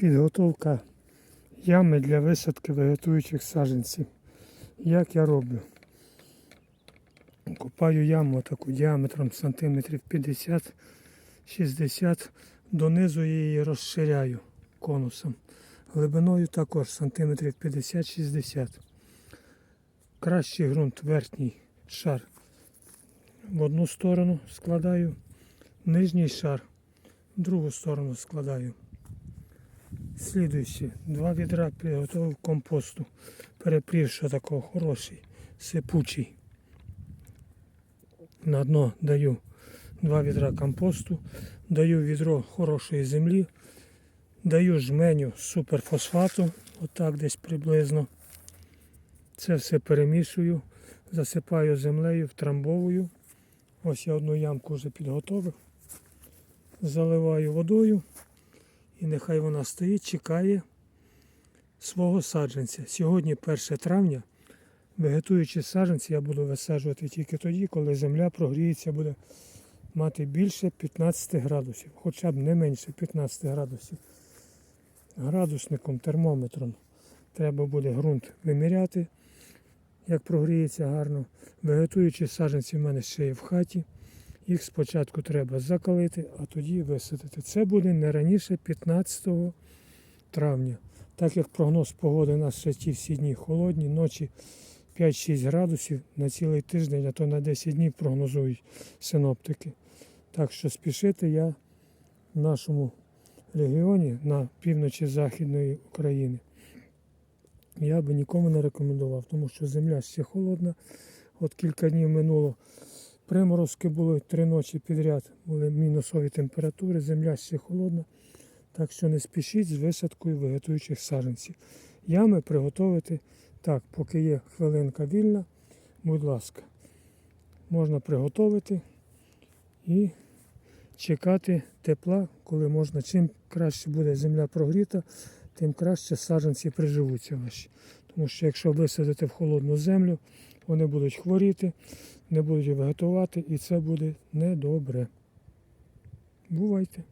Підготовка ями для висадки вегетуючих саджанців. Як я роблю? Копаю яму таку діаметром сантиметрів 50-60, донизу її розширяю конусом. Глибиною також сантиметрів 50-60. Кращий ґрунт, верхній шар в одну сторону складаю, нижній шар в другу сторону складаю. Слідуючи, два відра приготував компосту, перепрівши такого хороший, сипучий. На дно даю два відра компосту, даю відро хорошої землі, даю жменю суперфосфату, отак десь приблизно. Це все перемішую, засипаю землею, втрамбовую. Ось я одну ямку вже підготовив. Заливаю водою і нехай вона стоїть, чекає свого саджанця. Сьогодні 1 травня. Вегетуючі саджанці я буду висаджувати тільки тоді, коли земля прогріється, буде мати більше 15 градусів, хоча б не менше 15 градусів. Градусником, термометром треба буде ґрунт виміряти, як прогріється гарно. Вегетуючі саджанці в мене ще є в хаті. Їх спочатку треба закалити, а тоді висадити. Це буде не раніше 15 травня. Так як прогноз погоди у нас ще ті всі дні холодні, ночі 5-6 градусів на цілий тиждень, а то на 10 днів прогнозують синоптики. Так що спішити я в нашому регіоні на півночі Західної України. Я би нікому не рекомендував, тому що земля ще холодна. От кілька днів минуло. Приморозки були три ночі підряд, були мінусові температури, земля ще холодна. Так що не спішіть з висадкою вегетуючих саджанців. Ями приготувати так, поки є хвилинка вільна, будь ласка, можна приготувати і чекати тепла, коли можна. Чим краще буде земля прогріта, тим краще саджанці приживуться ваші. Тому що якщо висадити в холодну землю, вони будуть хворіти, не будуть вегетувати і це буде недобре. Бувайте!